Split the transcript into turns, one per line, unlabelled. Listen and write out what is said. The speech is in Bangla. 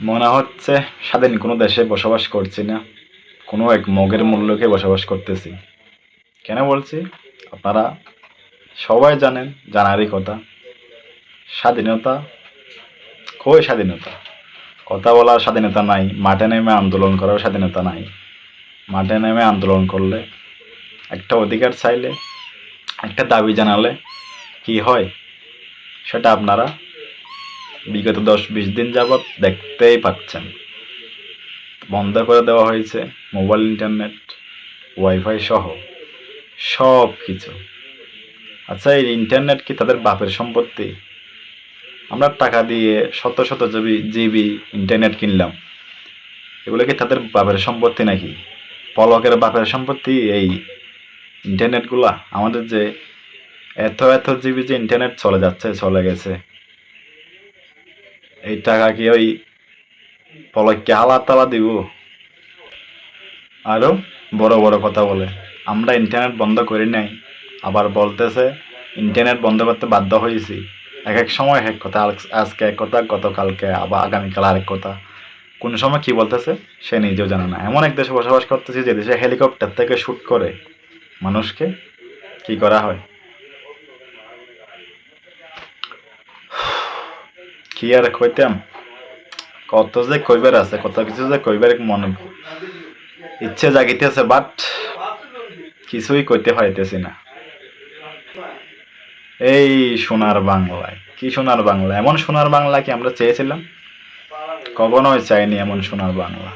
মনে হচ্ছে স্বাধীন কোনো দেশে বসবাস করছি না। কোনো এক মগের মূল্যকে বসবাস করতেছি। কেন বলছি? আপনারা সবাই জানেন, জানারই কথা। স্বাধীনতা কই স্বাধীনতা। কথা বলার স্বাধীনতা নাই, মাঠে নেমে আন্দোলন করার স্বাধীনতা নাই। মাঠে নেমে আন্দোলন করলে একটা অধিকার চাইলে, একটা দাবি জানালে কি হয়? সেটা আপনারা বিগত দশ বিশ দিন যাবৎ দেখতেই পাচ্ছেন। বন্ধ করে দেওয়া হয়েছে মোবাইল, ইন্টারনেট, ওয়াইফাই সহ সব কিছু। আচ্ছা এই ইন্টারনেট কি তাদের বাপের সম্পত্তি? আমরা টাকা দিয়ে শত শত জিবি জিবি ইন্টারনেট কিনলাম। এগুলো কি তাদের বাপের সম্পত্তি নাকি? পলকের বাপের সম্পত্তি এই ইন্টারনেটগুলা? আমাদের যে এত এত জিবি যে ইন্টারনেট চলে যাচ্ছে, চলে গেছে। এই টাকা কি ওই পলককে হালা তালা দিব? আরও বড় বড় কথা বলে। আমরা ইন্টারনেট বন্ধ করি নাই। আবার বলতেছে ইন্টারনেট বন্ধ করতে বাধ্য হয়েছি। এক এক সময় এক কথা আজ- আজকে এক কথা, গতকালকে আবার আগামীকাল আরেক কথা। কোন সময় কি বলতেছে? সে নিজেও জানে না। এমন এক দেশে বসবাস করতেছি যে দেশে হেলিকপ্টার থেকে শ্যুট করে। মানুষকে কি করা হয়? কি আর কইতাম? কত যে কইবার আছে, কত কিছু যে কইবার মনে ইচ্ছে জাগিতেছে বাট কিছুই কইতে পাইতেছি না। এই সোনার বাংলায়, কি সোনার বাংলা? এমন সোনার বাংলা কি আমরা চেয়েছিলাম? কখনোই চাইনি এমন সোনার বাংলা।